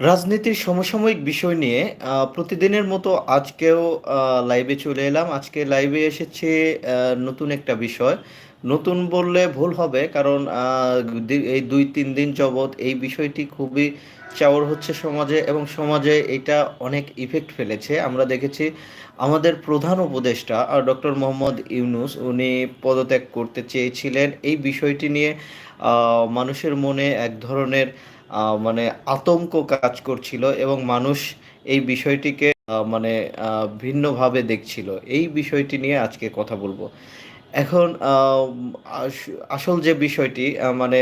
রাজনীতির সমসাময়িক বিষয় নিয়ে প্রতিদিনের মতো আজকেও লাইভে চলে এলাম। আজকে লাইভে এসেছে নতুন একটা বিষয়। নতুন বললে ভুল হবে, কারণ এই দুই তিন দিন যাবৎ এই বিষয়টি খুবই চাওর হচ্ছে সমাজে এবং সমাজে এটা অনেক ইফেক্ট ফেলেছে। আমরা দেখেছি আমাদের প্রধান উপদেষ্টা ডক্টর মোহাম্মদ ইউনুস, উনি পদত্যাগ করতে চেয়েছিলেন। এই বিষয়টি নিয়ে মানুষের মনে এক ধরনের মানে আতঙ্ক কাজ করছিল এবং মানুষ এই বিষয়টিকে মানে ভিন্নভাবে দেখছিল। এই বিষয়টি নিয়ে আজকে কথা বলব। এখন আসল যে বিষয়টি মানে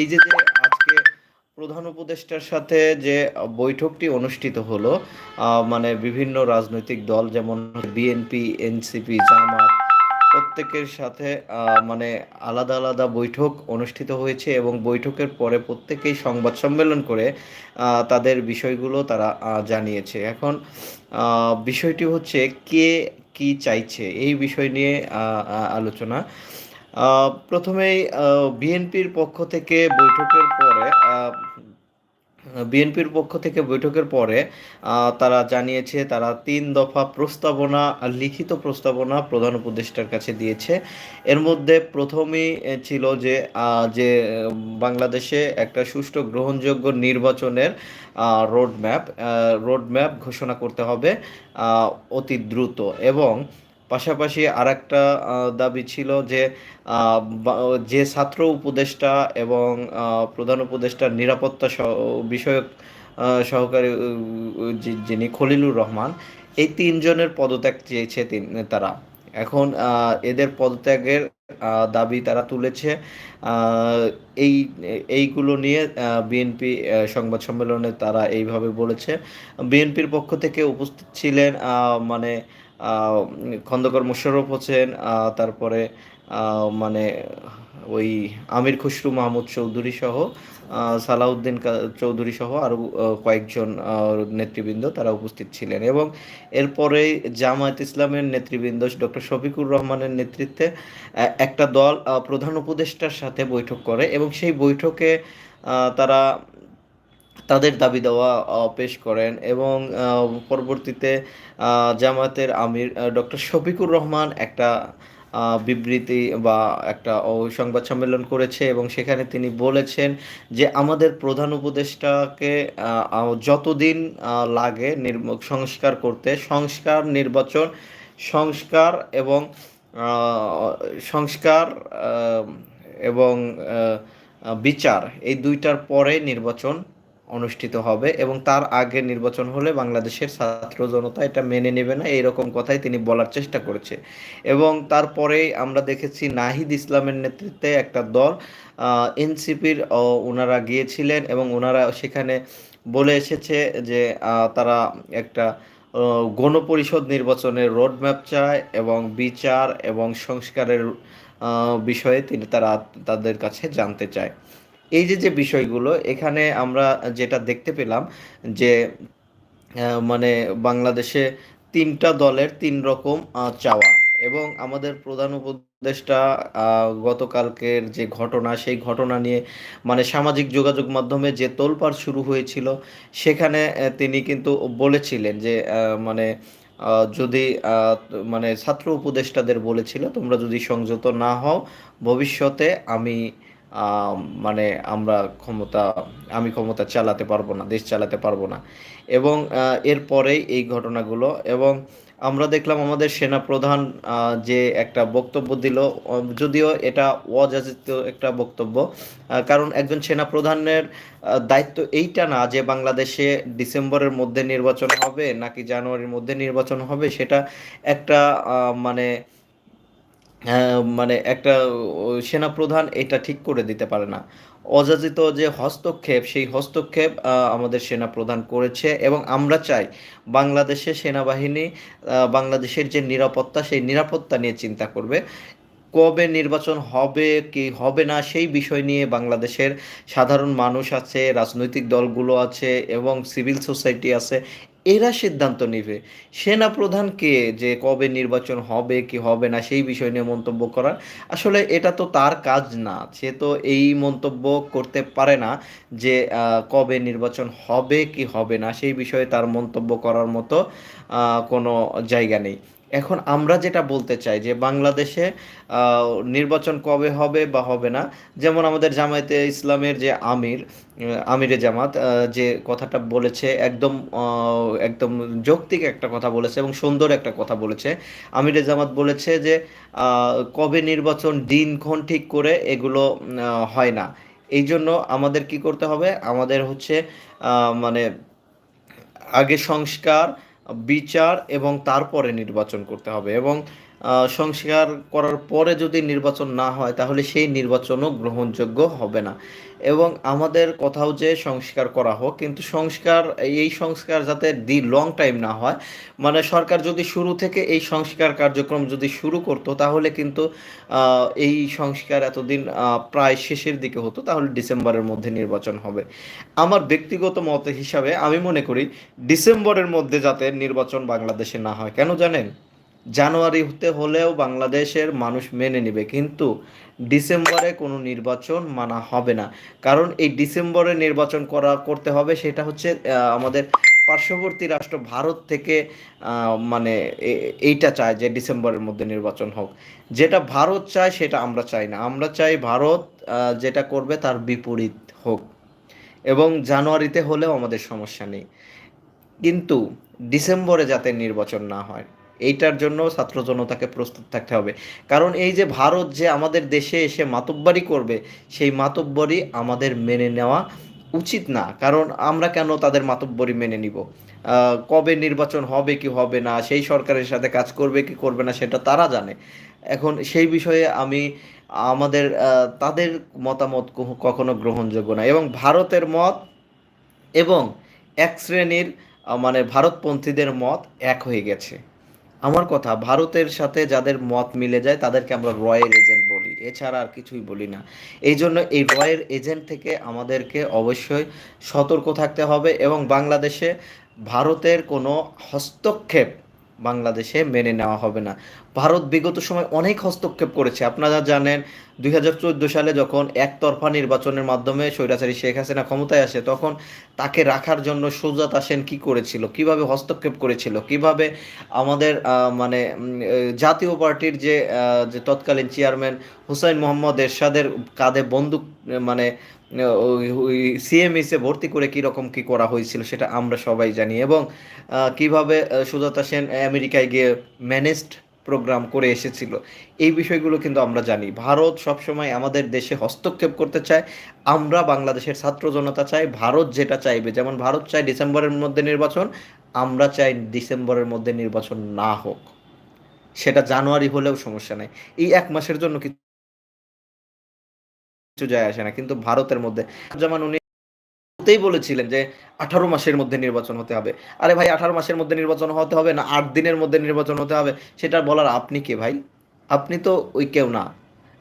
এই যে যে আজকে প্রধান উপদেষ্টার সাথে যে বৈঠকটি অনুষ্ঠিত হলো মানে বিভিন্ন রাজনৈতিক দল যেমন বিএনপি, এনসিপি, জামাত প্রত্যেকের সাথে মানে আলাদা আলাদা বৈঠক অনুষ্ঠিত হয়েছে এবং বৈঠকের পরে প্রত্যেকেই সংবাদ সম্মেলন করে তাদের বিষয়গুলো তারা জানিয়েছে। এখন বিষয়টি হচ্ছে কে কি চাইছে? এই বিষয় নিয়ে আলোচনা। প্রথমেই বিএনপির পক্ষ থেকে বৈঠকের পরে বিএনপির পক্ষ থেকে বৈঠকের পরে তারা জানিয়েছে তারা তিন দফা প্রস্তাবনা, লিখিত প্রস্তাবনা প্রধান উপদেষ্টার কাছে দিয়েছে। এর মধ্যে প্রথমেই ছিল যে যে, বাংলাদেশে একটা সুষ্ঠু গ্রহণযোগ্য নির্বাচনের রোড ম্যাপ রোড ম্যাপ ঘোষণা করতে হবে অতি দ্রুত এবং পাশাপাশি আরেকটা আহ, দাবি ছিল যে যে ছাত্র উপদেষ্টা এবং প্রধান উপদেষ্টার নিরাপত্তা বিষয়ক সহকারী যিনি খলিলুর রহমান এই তিনজনের পদত্যাগ চেয়েছে তারা। এখন এদের পদত্যাগের দাবি তারা তুলেছে এই এইগুলো নিয়ে বিএনপি সংবাদ সম্মেলনে তারা এইভাবে বলেছে। বিএনপির পক্ষ থেকে উপস্থিত ছিলেন মানে খন্দকার মোশাররফ হোসেন তারপরে মানে ওই আমির খুসরু মাহমুদ চৌধুরী সহ সালাউদ্দিন চৌধুরী সহ আরও কয়েকজন নেতৃবৃন্দ তারা উপস্থিত ছিলেন এবং এরপরে জামায়াত ইসলামের নেতৃবৃন্দ ডক্টর শফিকুর রহমানের নেতৃত্বে একটা দল প্রধান উপদেষ্টার সাথে বৈঠক করে এবং সেই বৈঠকে তারা তাদের দাবি দেওয়া পেশ করেন এবং পরবর্তীতে আহ, জামায়াতের আমির ডক্টর শফিকুর রহমান একটা বিবৃতি বা একটা সংবাদ সম্মেলন করেছে এবং সেখানে তিনি বলেছেন যে আমাদের প্রধান উপদেষ্টাকে যতদিন লাগে সংস্কার করতে সংস্কার নির্বাচন সংস্কার এবং সংস্কার এবং বিচার এই দুইটার পরে নির্বাচন অনুষ্ঠিত হবে এবং তার আগে নির্বাচন হলে বাংলাদেশের ছাত্র জনতা এটা মেনে নেবে না, এইরকম কথাই তিনি বলার চেষ্টা করেছে। এবং তারপরেই আমরা দেখেছি নাহিদ ইসলামের নেতৃত্বে একটা দল এনসিপির ওনারা গিয়েছিলেন এবং ওনারা সেখানে বলে এসেছে যে তারা একটা গণপরিষদ নির্বাচনের রোডম্যাপ চায় এবং বিচার এবং সংস্কারের বিষয়ে তিনি তারা তাদের কাছে জানতে চায়। এই যে যে বিষয়গুলো, এখানে আমরা যেটা দেখতে পেলাম যে মানে বাংলাদেশে তিনটা দলের তিন রকম চাওয়া এবং আমাদের প্রধান উপদেষ্টা গতকালকের যে ঘটনা, সেই ঘটনা নিয়ে মানে সামাজিক যোগাযোগ মাধ্যমে যে তোলপাড় শুরু হয়েছিল, সেখানে তিনি কিন্তু বলেছিলেন যে মানে যদি মানে ছাত্র উপদেষ্টাদের বলেছিল, তোমরা যদি সংযত না হও, ভবিষ্যতে আমি মানে আমরা ক্ষমতা আমি ক্ষমতা চালাতে পারব না দেশ চালাতে পারব না। এবং এরপরেই এই ঘটনাগুলো এবং আমরা দেখলাম আমাদের সেনাপ্রধান আহ, যে একটা বক্তব্য দিল যদিও এটা অযাচিত একটা বক্তব্য কারণ একজন সেনাপ্রধানের আহ, দায়িত্ব এইটা না যে বাংলাদেশে ডিসেম্বরের মধ্যে নির্বাচন হবে নাকি জানুয়ারির মধ্যে নির্বাচন হবে সেটা একটা মানে মানে একটা সেনাপ্রধান এটা ঠিক করে দিতে পারে না। অযাচিত যে হস্তক্ষেপ, সেই হস্তক্ষেপ আমাদের সেনাপ্রধান করেছে এবং আমরা চাই বাংলাদেশের সেনাবাহিনী বাংলাদেশের যে নিরাপত্তা, সেই নিরাপত্তা নিয়ে চিন্তা করবে। কবে নির্বাচন হবে, কি হবে না, সেই বিষয় নিয়ে বাংলাদেশের সাধারণ মানুষ আছে, রাজনৈতিক দলগুলো আছে এবং সিভিল সোসাইটি আছে এরা সিদ্ধান্ত নেবে। সেনা প্রধান কে যে কবে নির্বাচন হবে, কি হবে না, সেই বিষয় নিয়ে মন্তব্য করার। আসলে এটা তো তার কাজ না। সে তো এই মন্তব্য করতে পারে না যে কবে নির্বাচন হবে, কি হবে না, সেই বিষয়ে তার মন্তব্য করার মতো কোনো জায়গা নেই। এখন আমরা যেটা বলতে চাই যে বাংলাদেশে নির্বাচন কবে হবে বা হবে না, যেমন আমাদের জামায়াতে ইসলামের যে আমির আমিরে জামাত যে কথাটা বলেছে, একদম একদম যৌক্তিক একটা কথা বলেছে এবং সুন্দর একটা কথা বলেছে। আমিরে জামাত বলেছে যে কবে নির্বাচন দিনক্ষণ ঠিক করে এগুলো হয় না। এই জন্য আমাদের কি করতে হবে? আমাদের হচ্ছে মানে আগে সংস্কার বিচার এবং তারপরে নির্বাচন করতে হবে এবং সংস্কার করার পরে যদি নির্বাচন না হয়, তাহলে সেই নির্বাচনও গ্রহণযোগ্য হবে না। এবং আমাদের কোথাও যে সংস্কার করা হোক, কিন্তু সংস্কার এই সংস্কার যাতে দি লং টাইম না হয় মানে সরকার যদি শুরু থেকে এই সংস্কার কার্যক্রম যদি শুরু করতো, তাহলে কিন্তু এই সংস্কার এতদিন প্রায় শেষের দিকে হতো, তাহলে ডিসেম্বরের মধ্যে নির্বাচন হবে। আমার ব্যক্তিগত মত হিসাবে আমি মনে করি, ডিসেম্বরের মধ্যে যাতে নির্বাচন বাংলাদেশে না হয়, কেন জানেন? জানুয়ারিতে হলেও বাংলাদেশের মানুষ মেনে নেবে, কিন্তু ডিসেম্বরে কোনো নির্বাচন মানা হবে না। কারণ এই ডিসেম্বরে নির্বাচন করা, করতে হবে সেটা হচ্ছে আমাদের পার্শ্ববর্তী রাষ্ট্র ভারত থেকে মানে এইটা চায় যে ডিসেম্বরের মধ্যে নির্বাচন হোক। যেটা ভারত চায় সেটা আমরা চাই না। আমরা চাই ভারত যেটা করবে তার বিপরীত হোক। এবং জানুয়ারিতে হলেও আমাদের সমস্যা নেই। কিন্তু ডিসেম্বরে যাতে নির্বাচন না হয় এইটার জন্য ছাত্র জনতাকে প্রস্তুত থাকতে হবে। কারণ এই যে ভারত যে আমাদের দেশে এসে মাতব্বরি করবে, সেই মাতব্বরি আমাদের মেনে নেওয়া উচিত না। কারণ আমরা কেন তাদের মাতব্বরি মেনে নিব? কবে নির্বাচন হবে কি হবে না, সেই সরকারের সাথে কাজ করবে কি করবে না, সেটা তারা জানে। এখন সেই বিষয়ে আমি আমাদের তাদের মতামত কখনো গ্রহণযোগ্য না। এবং ভারতের মত এবং এক শ্রেণির মানে ভারতপন্থীদের মত এক হয়ে গেছে। আমার কথা, ভারতের সাথে যাদের মত মিলে যায়, তাদেরকে আমরা রয়ের এজেন্ট বলি। এছাড়া আর কিছুই বলি না। এই জন্য এই রয়ের এজেন্ট থেকে আমাদেরকে অবশ্যই সতর্ক থাকতে হবে এবং বাংলাদেশে ভারতের কোনো হস্তক্ষেপ বাংলাদেশে মেনে নেওয়া হবে না। ভারত বিগত সময় অনেক হস্তক্ষেপ করেছে। আপনারা জানেন, দুই হাজার চোদ্দ সালে যখন একতরফা নির্বাচনের মাধ্যমে স্বৈরাচারী শেখ হাসিনা ক্ষমতায় আসে, তখন তাকে রাখার জন্য সুজাত সেন কি করেছিল? কীভাবে হস্তক্ষেপ করেছিল? কীভাবে আমাদের মানে জাতীয় পার্টির যে যে তৎকালীন চেয়ারম্যান হুসাইন মোহাম্মদ এরশাদের কাঁধে বন্দুক মানে সিএমএসে ভর্তি করে কি রকম কি করা হয়েছিল সেটা আমরা সবাই জানি এবং কীভাবে সুজাতা সেন আমেরিকায় গিয়ে ম্যানেজড প্রোগ্রাম করে এসেছিল। এই বিষয়গুলো কিন্তু আমরা জানি। ভারত সবসময় আমাদের দেশে হস্তক্ষেপ করতে চায়। আমরা বাংলাদেশের ছাত্র জনতা চাই। ভারত যেটা চাইবে, যেমন ভারত চায় ডিসেম্বরের মধ্যে নির্বাচন, আমরা চাই ডিসেম্বরের মধ্যে নির্বাচন না হোক। সেটা জানুয়ারি হলেও সমস্যা নাই। এই এক মাসের জন্য কিছু যায় আসে না। কিন্তু ভারতের মধ্যে যেমন উনি শুরুতেই বলেছিলেন যে আঠারো মাসের মধ্যে নির্বাচন হতে হবে। আরে ভাই, আঠারো মাসের মধ্যে নির্বাচন হতে হবে না, আট দিনের মধ্যে নির্বাচন হতে হবে, সেটা বলার আপনি কে ভাই? আপনি তো ওই কেউ না।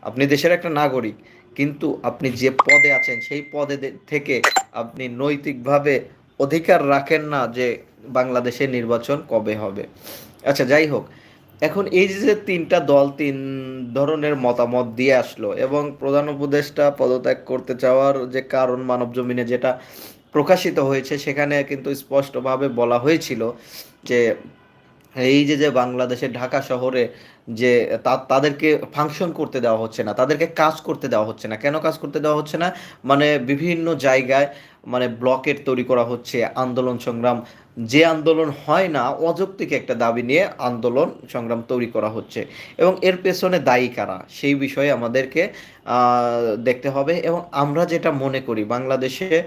আপনি দেশের একটা নাগরিক, কিন্তু আপনি যে পদে আছেন, সেই পদে থেকে আপনি নৈতিকভাবে অধিকার রাখেন না যে বাংলাদেশে নির্বাচন কবে হবে। আচ্ছা যাই হোক এখন এই যে তিনটা দল, তিন ধরনের মতামত দিয়ে আসলো এবং প্রধান উপদেষ্টা পদত্যাগ করতে চাওয়ার যে কারণ মানব জমিনে যেটা প্রকাশিত হয়েছে, সেখানে কিন্তু স্পষ্টভাবে বলা হয়েছিল যে এই যে যে বাংলাদেশের ঢাকা শহরে যে তাদেরকে ফাংশন করতে দেওয়া হচ্ছে না, তাদেরকে কাজ করতে দেওয়া হচ্ছে না। কেন কাজ করতে দেওয়া হচ্ছে না? মানে বিভিন্ন জায়গায় মানে ব্লকেট তৈরি করা হচ্ছে আন্দোলন সংগ্রাম। যে আন্দোলন হয় না, অযৌক্তিক একটা দাবি নিয়ে আন্দোলন সংগ্রাম তৈরি করা হচ্ছে। এবং এর পেছনে দায়ী কারা? সেই বিষয়ে আমাদেরকে দেখতে হবে। এবং আমরা যেটা মনে করি, বাংলাদেশে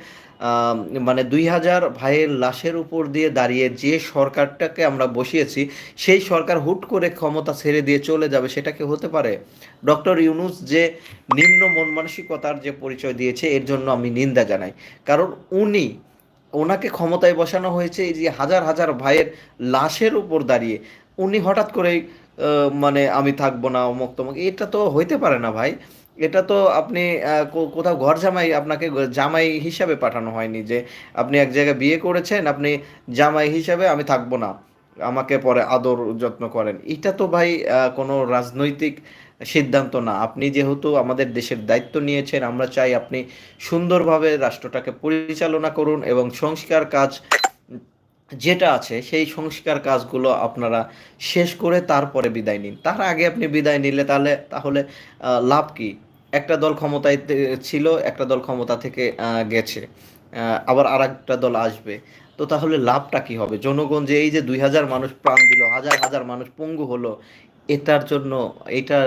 মানে দুই হাজার ভাইয়ের লাশের উপর দিয়ে দাঁড়িয়ে যে সরকারটাকে আমরা বসিয়েছি, সেই সরকার হুট করে ক্ষমতা ছেড়ে দিয়ে চলে যাবে সেটা কি হতে পারে? ডক্টর ইউনুস যে নিম্ন মন মানসিকতার যে পরিচয় দিয়েছে, এর জন্য আমি নিন্দা জানাই। কারণ উনি, ওনাকে ক্ষমতায় বসানো হয়েছে এই যে হাজার হাজার ভাইয়ের লাশের উপর দাঁড়িয়ে। উনি হঠাৎ করেই মানে আমি থাকব না অমুক তমুক এটা তো হইতে পারে না ভাই। এটা তো আপনি কোথাও ঘর জামাই আপনাকে জামাই হিসাবে পাঠানো হয়নি যে আপনি এক জায়গায় বিয়ে করেছেন, আপনি জামাই হিসাবে আমি থাকব না। আমাকে পরে আদর যত্ন করেন। এটা তো ভাই কোনো রাজনৈতিক সিদ্ধান্ত না। আপনি যেহেতু আমাদের দেশের দায়িত্ব নিয়েছেন, আমরা চাই আপনি সুন্দরভাবে রাষ্ট্রটাকে পরিচালনা করুন এবং সংস্কার কাজ যেটা আছে, সেই সংস্কার কাজগুলো আপনারা শেষ করে তারপরে বিদায় নিন। তার আগে আপনি বিদায় নিলে তাহলে তাহলে লাভ কি? একটা দল ক্ষমতায় ছিল, একটা দল ক্ষমতা থেকে গেছে। আবার আর একটা দল আসবে। তো তাহলে লাভটা কি হবে? জনগণ যে এই যে দুই হাজার মানুষ প্রাণ দিল, হাজার হাজার মানুষ পঙ্গু হলো, এটার জন্য, এটা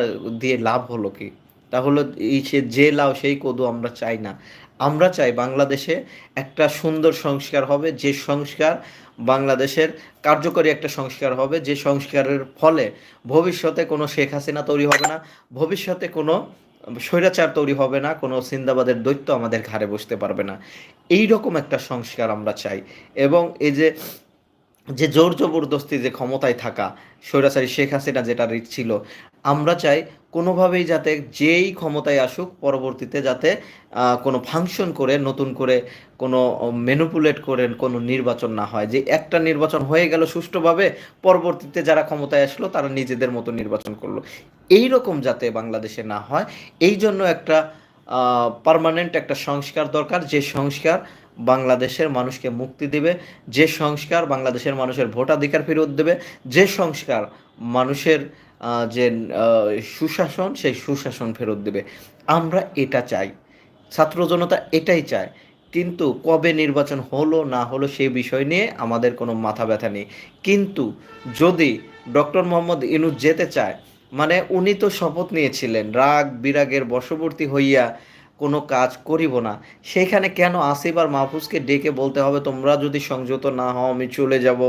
দিয়ে লাভ হলো কি? তাহলে এই সে যে লাভ সেই কদু আমরা চাই না। আমরা চাই বাংলাদেশে একটা সুন্দর সংস্কার হবে, যে সংস্কার বাংলাদেশের কার্যকরী একটা সংস্কার হবে, যে সংস্কারের ফলে ভবিষ্যতে কোনো শেখ হাসিনা তৈরি হবে না, ভবিষ্যতে কোনো স্বৈরাচার তৈরি হবে না, কোনো সিন্দাবাদের দৈত্য আমাদের ঘাড়ে বসতে পারবে না। এই রকম একটা সংস্কার আমরা চাই। এবং এই যে যে জোর জবরদস্তি যে ক্ষমতায় থাকা স্বৈরাচারী শেখ হাসিনা যেটা ছিল, আমরা চাই কোনোভাবেই যাতে যেই ক্ষমতায় আসুক পরবর্তীতে যাতে কোনো ফাংশন করে, নতুন করে কোনো ম্যানুপুলেট করে কোনো নির্বাচন না হয়। যে একটা নির্বাচন হয়ে গেল সুষ্ঠুভাবে, পরবর্তীতে যারা ক্ষমতায় আসলো তারা নিজেদের মতো নির্বাচন করল। এই রকম যাতে বাংলাদেশে না হয় এই জন্য একটা পার্মানেন্ট একটা সংস্কার দরকার। যে সংস্কার বাংলাদেশের মানুষকে মুক্তি দেবে, যে সংস্কার বাংলাদেশের মানুষের ভোটাধিকার ফেরত দেবে, যে সংস্কার মানুষের যে সুশাসন, সেই সুশাসন ফেরত দেবে। আমরা এটা চাই। ছাত্র জনতা এটাই চায়। কিন্তু কবে নির্বাচন হলো, না হলো সেই বিষয় নিয়ে আমাদের কোনো মাথা ব্যথা নেই। কিন্তু যদি ডক্টর মোহাম্মদ ইনুস যেতে চায় মানে উনি তো শপথ নিয়েছিলেন, রাগ বিরাগের বশবর্তী হইয়া কোনো কাজ করিব না। সেইখানে কেন আসিফ আর মাহফুজকে ডেকে বলতে হবে, তোমরা যদি সংযত না হও, আমি চলে যাব?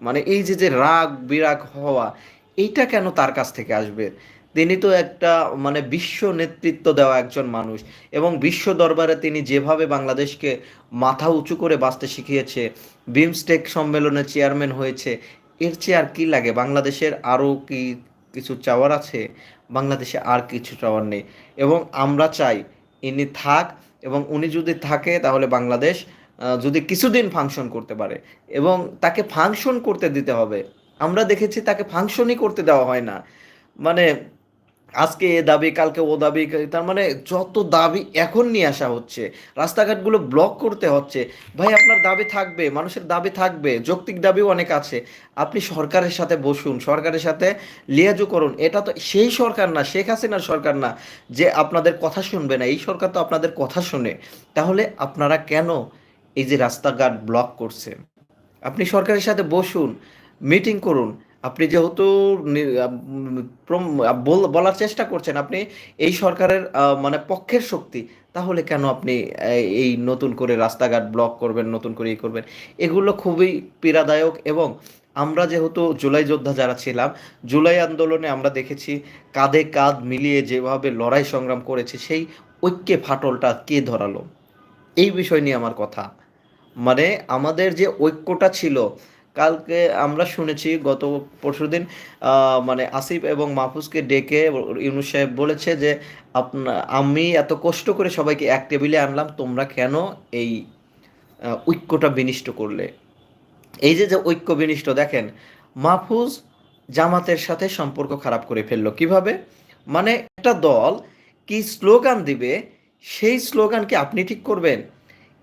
মানে এই যে যে রাগ বিরাগ হওয়া এইটা কেন তার কাছ থেকে আসবে? তিনি তো একটা মানে বিশ্ব নেতৃত্ব দেওয়া একজন মানুষ এবং বিশ্ব দরবারে তিনি যেভাবে বাংলাদেশকে মাথা উঁচু করে বাঁচতে শিখিয়েছে, বিমস্টেক সম্মেলনে চেয়ারম্যান হয়েছে, এর চেয়ে আর কি লাগে? বাংলাদেশের আরও কি কিছু চাওয়ার আছে? বাংলাদেশে আর কিছু চাওয়ার নেই। এবং আমরা চাই ইনি থাক এবং উনি যদি থাকে তাহলে বাংলাদেশ যদি কিছুদিন ফাংশন করতে পারে এবং তাকে ফাংশন করতে দিতে হবে। আমরা দেখেছি তাকে ফাংশনই করতে দেওয়া হয় না। মানে আজকে এ দাবি, কালকে ও দাবি, তার মানে যত দাবি এখন নিয়ে আসা হচ্ছে, রাস্তাঘাটগুলো ব্লক করতে হচ্ছে। ভাই, আপনার দাবি থাকবে, মানুষের দাবি থাকবে, যৌক্তিক দাবিও অনেক আছে। আপনি সরকারের সাথে বসুন, সরকারের সাথে লিয়াজু করুন। এটা তো সেই সরকার না, শেখ হাসিনার সরকার না, যে আপনাদের কথা শুনবে না। এই সরকার তো আপনাদের কথা শুনে। তাহলে আপনারা কেন এই যে রাস্তাঘাট ব্লক করছেন আপনি সরকারের সাথে বসুন মিটিং করুন। আপনি যেহেতু বলার চেষ্টা করছেন, আপনি এই সরকারের মানে পক্ষের শক্তি, তাহলে কেন আপনি এই নতুন করে রাস্তাঘাট ব্লক করবেন, নতুন করে ই করবেন? এগুলো খুবই পীড়াদায়ক এবং আমরা যেহেতু জুলাই যোদ্ধা যারা ছিলাম, জুলাই আন্দোলনে আমরা দেখেছি কাঁধে কাঁধ মিলিয়ে যেভাবে লড়াই সংগ্রাম করেছে, সেই ঐক্যে ফাটলটা কে ধরালো? এই বিষয় নিয়ে আমার কথা। মানে আমাদের যে ঐক্যটা ছিল কালকে আমরা শুনেছি, গত পরশুদিন মানে আসিফ এবং মাহফুজকে ডেকে ইউনুস সাহেব বলেছে যে, আপনা, আমি এত কষ্ট করে সবাইকে এক টেবিলে আনলাম, তোমরা কেন এই ঐক্যটা বিনিষ্ট করলে? এই যে যে ঐক্য বিনিষ্ট, দেখেন, মাহফুজ জামাতের সাথে সম্পর্ক খারাপ করে ফেলল। কীভাবে? মানে একটা দল কি স্লোগান দিবে, সেই স্লোগানকে আপনি ঠিক করবেন?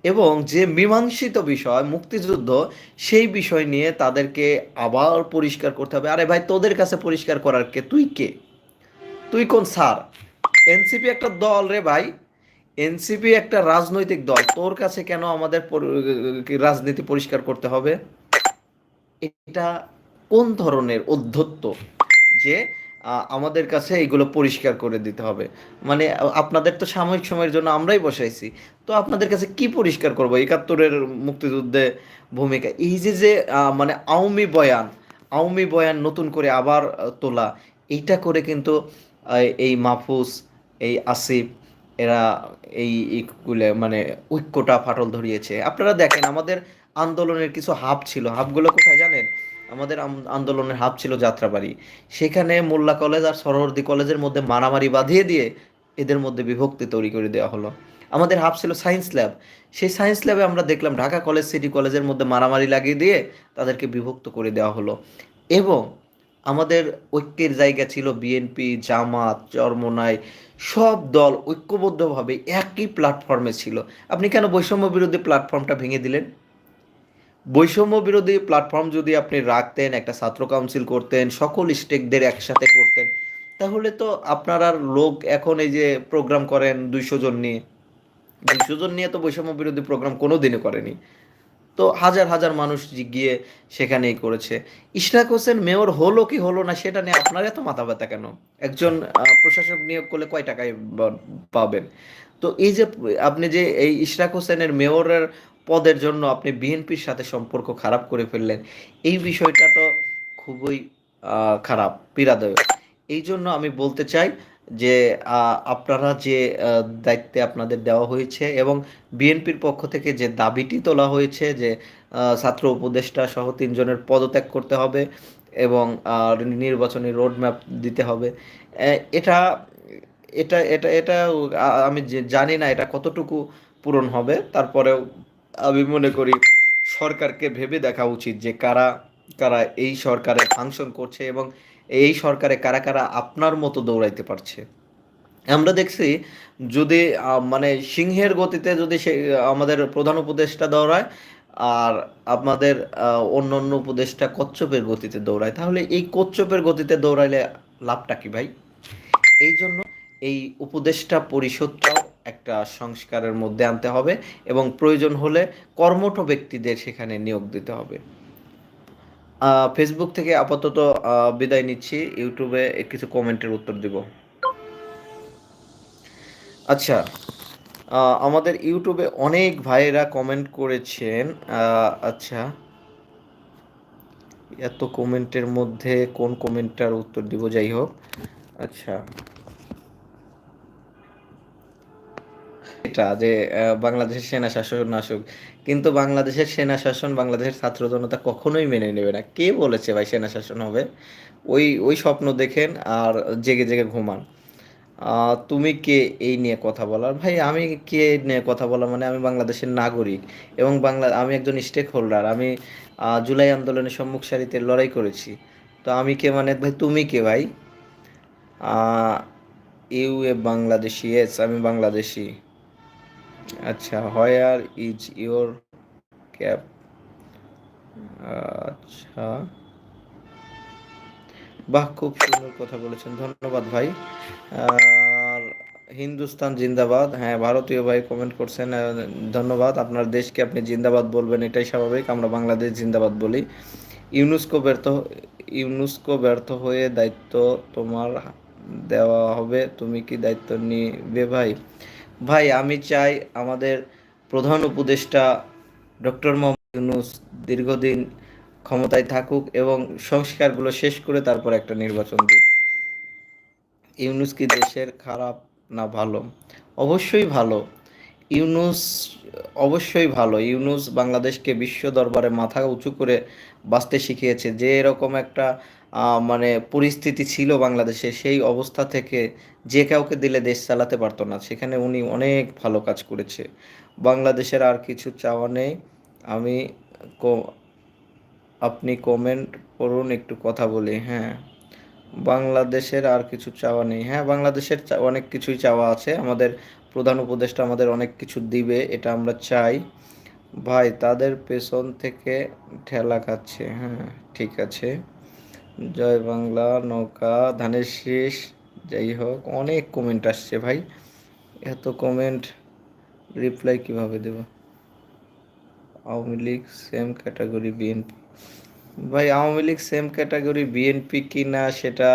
এবং যে মীমাংসিত বিষয়, মুক্তিযুদ্ধ, সেই বিষয় নিয়ে তাদেরকে আবার পরিষ্কার করতে হবে। আরে ভাই, তোদের কাছে পরিষ্কার করার কে? তুই কে? তুই কোন স্যার? এনসিপি একটা দল রে ভাই। এনসিপি একটা রাজনৈতিক দল। তোর কাছে কেন আমাদের রাজনীতি পরিষ্কার করতে হবে? এটা কোন ধরনের অধ্যত্ত? যে আমাদের কাছে এগুলো পরিষ্কার করে দিতে হবে। মানে আপনাদের তো সাময়িক সময়ের জন্য আমরাই বসাইছি। তো আপনাদের কাছে কি পরিষ্কার করব? একাত্তরের মুক্তিযুদ্ধে ভূমিকা। এই যে যে মানে আওয়ামী বয়ান আওয়ামী বয়ান নতুন করে আবার তোলা, এইটা করে কিন্তু এই মাহফুজ, এই আসিফ, এরা এই ইগুলো মানে ঐক্যটা ফাটল ধরিয়েছে। আপনারা দেখেন, আমাদের আন্দোলনের কিছু হাব ছিল। হাবগুলো কোথায় জানেন? আমাদের আন্দোলনের হাব ছিল যাত্রাবাড়ি। সেখানে মোল্লা কলেজ আর সরোবর্দী কলেজের মধ্যে মারামারি বাঁধিয়ে দিয়ে এদের মধ্যে বিভক্তি তৈরি করে দেওয়া হলো। আমাদের হাফ ছিল সায়েন্স ল্যাব। সেই সায়েন্স ল্যাবে আমরা দেখলাম ঢাকা কলেজ, সিটি কলেজের মধ্যে মারামারি লাগিয়ে দিয়ে তাদেরকে বিভক্ত করে দেওয়া হলো। এবং আমাদের ঐক্যের জায়গা ছিল বিএনপি জামাত, চরমোনাই, সব দল ঐক্যবদ্ধভাবে একই প্ল্যাটফর্মে ছিল। আপনি কেন বৈষম্য বিরোধী প্ল্যাটফর্মটা ভেঙে দিলেন? বৈষম্য বিরোধী প্ল্যাটফর্ম যদি আপনি রাখতেন, একটা ছাত্র কাউন্সিল করতেন, সকল স্টেকদের একসাথে করতেন, তাহলে তো আপনার আর লোক এখন এই যে প্রোগ্রাম করেন দুইশো জন নিয়ে। দুইশো জন নিয়ে তো বৈষম্য বিরোধী প্রোগ্রাম কোনো দিনই করেনি। তো হাজার হাজার মানুষ গিয়ে সেখানেই করেছে। ইশরাক হোসেন মেয়র হলো কি হলো না, সেটা নিয়ে আপনার এত মাথা ব্যথা কেন? একজন প্রশাসক নিয়োগ করলে কয় টাকায় পাবেন? তো এই যে আপনি যে এই ইশরাক হোসেনের মেয়রের পদের জন্য আপনি বিএনপির সাথে সম্পর্ক খারাপ করে ফেললেন। এই বিষয়টা তো খুবই খারাপ, পীড়াদায়ক। এই জন্য আমি বলতে চাই যে আপনারা যে দায়িত্বে আপনাদের দেওয়া হয়েছে এবং বিএনপির পক্ষ থেকে যে দাবিটি তোলা হয়েছে যে ছাত্র উপদেষ্টা সহ তিনজনের পদত্যাগ করতে হবে এবং নির্বাচনী রোডম্যাপ দিতে হবে। এটা এটা এটা এটা আমি জানি না এটা কতটুকু পূরণ হবে। তারপরেও আমি মনে করি সরকারকে ভেবে দেখা উচিত যে কারা কারা এই সরকারে ফাংশন করছে এবং এই সরকারে কারা কারা আপনার মতো দৌড়াইতে পারছে। আমরা দেখছি যদি মানে সিংহের গতিতে যদি সে, আমাদের প্রধান উপদেষ্টা দৌড়ায় আর আমাদের অন্য অন্য উপদেষ্টা কচ্ছপের গতিতে দৌড়ায়, তাহলে এই কচ্ছপের গতিতে দৌড়াইলে লাভটা কি ভাই? এই জন্য এই উপদেষ্টা পরিষদটাও একটা সংস্কারের মধ্যে আনতে হবে এবং প্রয়োজন হলে কর্মঠ ব্যক্তিদের সেখানে নিয়োগ দিতে হবে। ফেসবুক থেকে আপাতত বিদায় নিচ্ছি। ইউটিউবে কিছু কমেন্টের উত্তর দিব। আচ্ছা আমাদের ইউটিউবে অনেক ভাইয়েরা কমেন্ট করেছেন। আচ্ছা এত কমেন্টের মধ্যে কোন কমেন্টটার উত্তর দিব? যাই হোক আচ্ছা। এটা যে বাংলাদেশের সেনা শাসন আসুক। কিন্তু বাংলাদেশের সেনা শাসন বাংলাদেশের ছাত্র জনতা কখনোই মেনে নেবে না। কে বলেছে ভাই সেনা শাসন হবে? ওই ওই স্বপ্ন দেখেন আর জেগে জেগে ঘুমান। তুমি কে এই নিয়ে কথা বলার? ভাই আমি কে নিয়ে কথা বলা মানে আমি বাংলাদেশের নাগরিক এবং বাংলা, আমি একজন স্টেক হোল্ডার আমি জুলাই আন্দোলনের সম্মুখ সারিতে লড়াই করেছি। তো আমি কে মানে ভাই তুমি কে ভাই? ইউ এ বাংলাদেশি, এস, আমি বাংলাদেশি। আচ্ছা হোয়ার ইজ ইওর ক্যাব? আচ্ছা। বাহ, খুব সুন্দর কথা বলেছেন, ধন্যবাদ ভাই। আর হিন্দুস্তান জিন্দাবাদ হ্যাঁ ভারতীয় ভাই কমেন্ট করছেন ধন্যবাদ, আপনার দেশকে আপনি জিন্দাবাদ বলবেন, এটাই স্বাভাবিক, আমরা বাংলাদেশ জিন্দাবাদ বলি। ইউনেস্কো ব্যর্থ ইউনেস্কো ব্যর্থ হয়ে দায়িত্ব তোমার দেওয়া হবে, তুমি কি দায়িত্ব নিবে ভাই? ভাই, আমি চাই আমাদের প্রধান উপদেষ্টা ডক্টর মোহাম্মদ ইউনুস দীর্ঘদিন ক্ষমতায় থাকুক এবং সংস্কারগুলো শেষ করে তারপর একটা নির্বাচন দিক। ইউনুস কি দেশের খারাপ না ভালো? অবশ্যই ভালো। ইউনুস অবশ্যই ভালো। ইউনুস বাংলাদেশকে বিশ্ব দরবারে মাথা উঁচু করে বাঁচতে শিখিয়েছে। যে এরকম একটা মানে পরিস্থিতি ছিল বাংলাদেশে, সেই অবস্থা থেকে যে কাউকে দিলে দেশ চালাতে পারতো না, সেখানে উনি অনেক ভালো কাজ করেছে। বাংলাদেশের আর কিছু চাওয়া নেই। আমি আপনি কমেন্ট করুন, একটু কথা বলি হ্যাঁ। বাংলাদেশের আর কিছু চাওয়া নেই। হ্যাঁ বাংলাদেশের অনেক কিছুই চাওয়া আছে। আমাদের প্রধান উপদেষ্টা আমাদের অনেক কিছু দিবে, এটা আমরা চাই। ভাই, তাদের পেছন থেকে ঠেলা খাচ্ছে হ্যাঁ ঠিক আছে। জয় বাংলা, নৌকা, ধানের শীষ। যাই হোক, অনেক কমেন্ট আসছে ভাই। এত কমেন্ট রিপ্লাই কীভাবে দেব? Awami League same category BNP ভাই, Awami League same category BNP কি না সেটা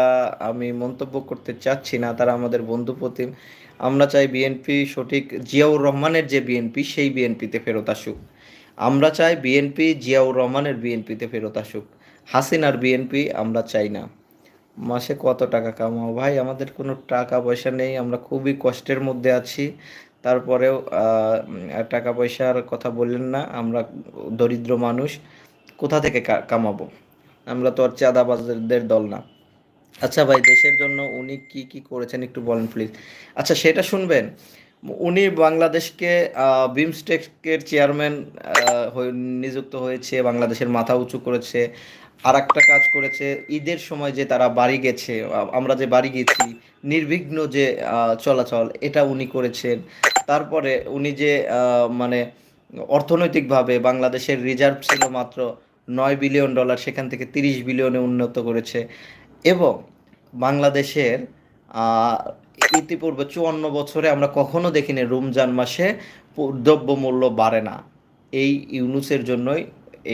আমি মন্তব্য করতে চাচ্ছি না। তারা আমাদের বন্ধু প্রতিম। আমরা চাই বিএনপি সঠিক জিয়াউর রহমানের যে বিএনপি সেই বিএনপিতে ফেরত আসুক। আমরা চাই বিএনপি জিয়াউর রহমানের বিএনপিতে ফেরত আসুক। হাসিনার বিএনপি আমরা চাই না। মাসে কত টাকা কামাও? ভাই, আমাদের কোনো টাকা পয়সা নেই, আমরা খুবই কষ্টের মধ্যে আছি। তারপরেও টাকা পয়সার কথা বললেন না, আমরা দরিদ্র মানুষ, কোথা থেকে কামাবো? আমরা তো আর চাঁদাবাজদের দল না। আচ্ছা ভাই, দেশের জন্য উনি কি কি করেছেন একটু বলেন প্লিজ আচ্ছা সেটা শুনবেন। উনি বাংলাদেশকে বিমস্টেকের চেয়ারম্যান নিযুক্ত হয়েছে, বাংলাদেশের মাথা উঁচু করেছে। আর একটা কাজ করেছে, ঈদের সময় যে তারা বাড়ি গেছে আমরা যে বাড়ি গেছি, নির্বিঘ্ন যে চলাচল, এটা উনি করেছেন। তারপরে উনি যে মানে অর্থনৈতিকভাবে বাংলাদেশের রিজার্ভ ছিল মাত্র নয় বিলিয়ন ডলার, সেখান থেকে তিরিশ বিলিয়নে উন্নত করেছে। এবং বাংলাদেশের ইতিপূর্বে চুয়ান্ন বছরে আমরা কখনো দেখিনি রমজান মাসে দ্রব্যমূল্য বাড়ে না। এই ইউনুসের জন্যই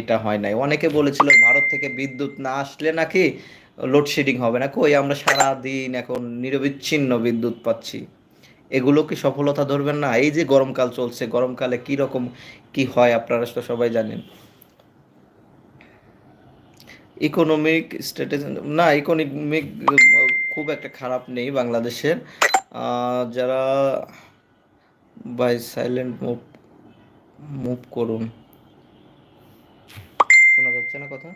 এটা হয় নাই। অনেকে বলেছিল ভারত থেকে বিদ্যুৎ না আসলে নাকি লোডশেডিং হবে না। কই, আমরা সারা দিন এখন নিরবিচ্ছিন্ন বিদ্যুৎ পাচ্ছি। এগুলো কি সফলতা ধরবেন না? এই যে গরমকাল চলছে, গরমকালে কি রকম, কি হয় আপনারা তো সবাই জানেন। ইকোনমিক স্ট্যাটাস না ইকোনমিক খুব একটা খারাপ নেই বাংলাদেশের। যারা বাই সাইলেন্ট মুভ মুভ করুন। যাচ্ছে না কথা?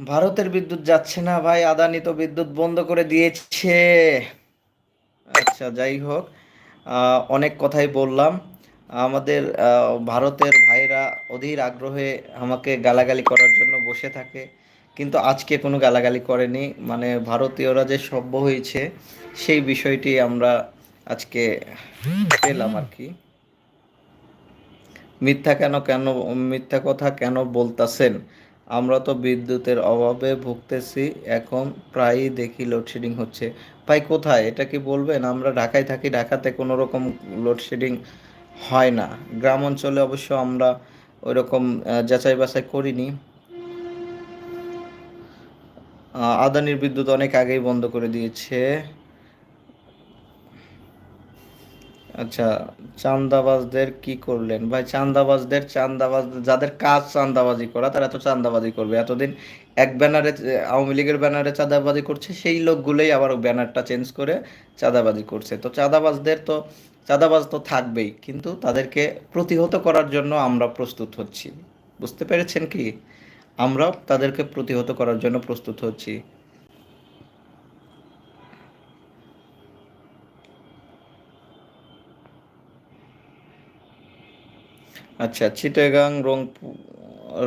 ভারতের বিদ্যুৎ যাচ্ছে না ভাই আদানি তো বিদ্যুৎ বন্ধ করে দিয়েছে। আচ্ছা যাই হোক অনেক কথাই বললাম। আমাদের ভারতের ভাইরা অধীর আগ্রহে আমাকে গালাগালি করার জন্য বসে থাকে, কিন্তু আজকে কোনো গালাগালি করেনি। মানে ভারতীয়রা যে সভ্য হয়েছে, সেই বিষয়টি আমরা আজকে পেলাম আর কি। মিথ্যা কেন কেন, মিথ্যা কথা কেন বলতাছেন? আমরা তো বিদ্যুতের অভাবে ভুগতেছি, এখন প্রায়ই দেখি লোডশেডিং হচ্ছে। ভাই, কোথায়? এটা কি বলবেন? আমরা ঢাকায় থাকি, ঢাকাতে কোনো রকম লোডশেডিং হয় না। গ্রাম অঞ্চলে অবশ্য আমরা ওই রকম যাচাই বাছাই করিনি। আদানির বিদ্যুৎ অনেক আগেই বন্ধ করে দিয়েছে। আচ্ছা চান্দাবাজদের কি করলেন? ভাই, চান্দাবাজদের, চান্দাবাজ, যাদের কাজ চান্দাবাজি করা, তারা তো চান্দাবাজি করবে। এতদিন এক ব্যানারে, আওয়ামী লীগের ব্যানারে চাঁদাবাজি করছে, সেই লোকগুলোই আবার ব্যানারটা চেঞ্জ করে চাঁদাবাজি করছে। তো চাঁদাবাজদের তো, চাঁদাবাজ তো থাকবেই, কিন্তু তাদেরকে প্রতিহত করার জন্য আমরা প্রস্তুত হচ্ছি। বুঝতে পেরেছেন কি? আমরা তাদেরকে প্রতিহত করার জন্য প্রস্তুত হচ্ছি। আচ্ছা চিটাগাং, রংপুর,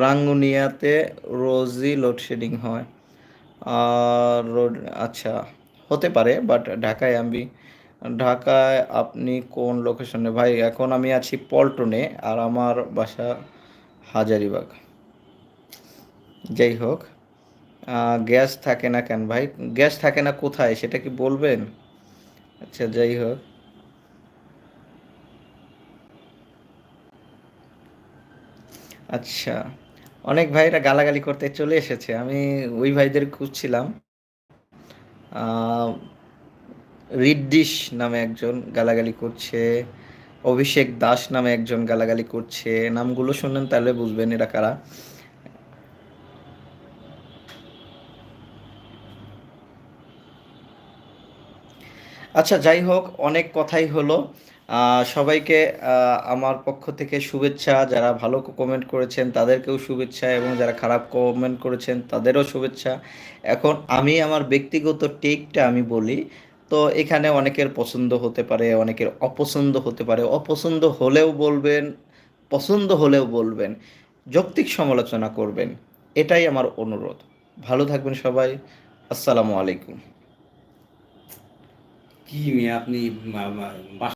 রাঙ্গুনিয়াতে রোজই লোডশেডিং হয়। আর রোড আচ্ছা হতে পারে বাট ঢাকায় আমি, ঢাকায় আপনি কোন লোকেশনে ভাই, এখন আমি আছি পল্টনে, আর আমার বাসা হাজারিবাগ। যাই হোক গ্যাস থাকে না কেন ভাই? গ্যাস থাকে না কোথায়? সেটা কি বলবেন? আচ্ছা যাই হোক। আচ্ছা অনেক ভাইরা গালাগালি করতে চলে এসেছে। আমি ওই ভাইদের খুঁজছিলাম। রিদ্দিশ নামে একজন গালাগালি করছে, অভিষেক দাস নামে একজন গালাগালি করছে। নামগুলো শুনলেন তাহলে বুঝবেন এরা কারা। আচ্ছা যাই হোক, অনেক কথাই হলো। সবাইকে আমার পক্ষ থেকে শুভেচ্ছা। যারা ভালো কমেন্ট করেছেন, তাদেরকেও শুভেচ্ছা এবং যারা খারাপ কমেন্ট করেছেন, তাদেরও শুভেচ্ছা। এখন আমি আমার ব্যক্তিগত টেকটা আমি বলি, তো এখানে অনেকের পছন্দ হতে পারে, অনেকের অপছন্দ হতে পারে। অপছন্দ হলেও বলবেন, পছন্দ হলেও বলবেন, যৌক্তিক সমালোচনা করবেন, এটাই আমার অনুরোধ। ভালো থাকবেন সবাই, আসসালামু আলাইকুম। কি আপনি